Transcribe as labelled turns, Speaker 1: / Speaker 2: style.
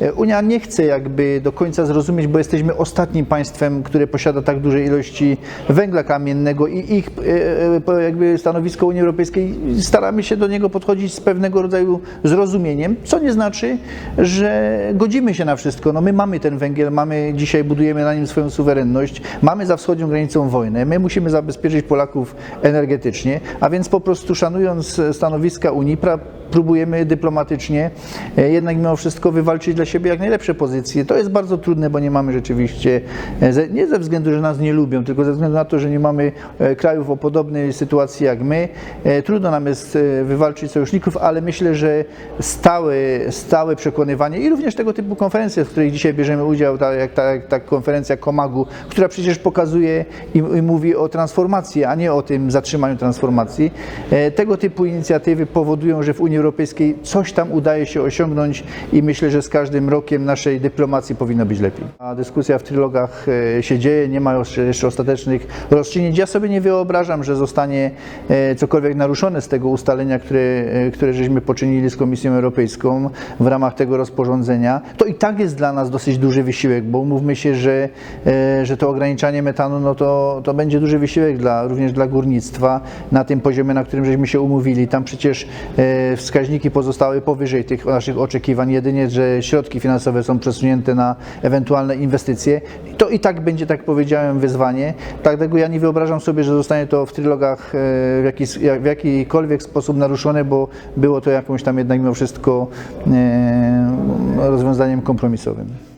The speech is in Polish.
Speaker 1: E, Unia nie chce jakby do końca zrozumieć, bo jesteśmy ostatnim państwem, które posiada tak duże ilości węgla kamiennego i ich e, e, jakby stanowisko Unii Europejskiej staramy się do niego podchodzić z pewnego rodzaju zrozumieniem, co nie znaczy, że godzimy się na wszystko. No my mamy ten węgiel, mamy dzisiaj budujemy na nim swoją suwerenność, mamy za wschodnią granicą wojnę, my musimy zabezpieczyć Polaków energetycznie, a więc po prostu szanując stanowiska Unii, próbujemy dyplomatycznie jednak mimo wszystko wywalczyć dla siebie jak najlepsze pozycje. To jest bardzo trudne, bo nie mamy rzeczywiście, e, nie ze względu, że nas nie lubią, tylko ze względu na to, że nie mamy e, krajów o podobnej sytuacji jak my. E, Trudno nam jest wywalczyć sojuszników, ale myślę, że stałe, stałe przekonywanie i również tego typu konferencje, w której dzisiaj bierzemy udział, tak jak ta, ta konferencja Komagu, która przecież pokazuje i, i mówi o transformacji, a nie o tym zatrzymaniu transformacji. Tego typu inicjatywy powodują, że w Unii Europejskiej coś tam udaje się osiągnąć i myślę, że z każdym rokiem naszej dyplomacji powinno być lepiej. A dyskusja w trylogach e, się dzieje, nie ma jeszcze, ostatecznych rozstrzygnięć. Ja sobie nie wyobrażam, że zostanie e, cokolwiek naruszone z tego ustalenia, które, e, które żeśmy poczynili z Komisją Europejską w ramach tego rozporządzenia. To i tak jest dla nas dosyć duży wysiłek, bo umówmy się, że, że to ograniczanie metanu no to, to będzie duży wysiłek dla, również dla górnictwa na tym poziomie, na którym żeśmy się umówili. Tam przecież wskaźniki pozostały powyżej tych naszych oczekiwań, jedynie, że środki finansowe są przesunięte na ewentualne inwestycje. To i tak będzie, tak powiedziałem, wyzwanie. Dlatego ja nie wyobrażam sobie, że zostanie to w trylogach e, w, jakiś, w jakikolwiek sposób naruszone, bo było to jakąś tam jednak mimo wszystko e, rozwiązaniem kompromisowym.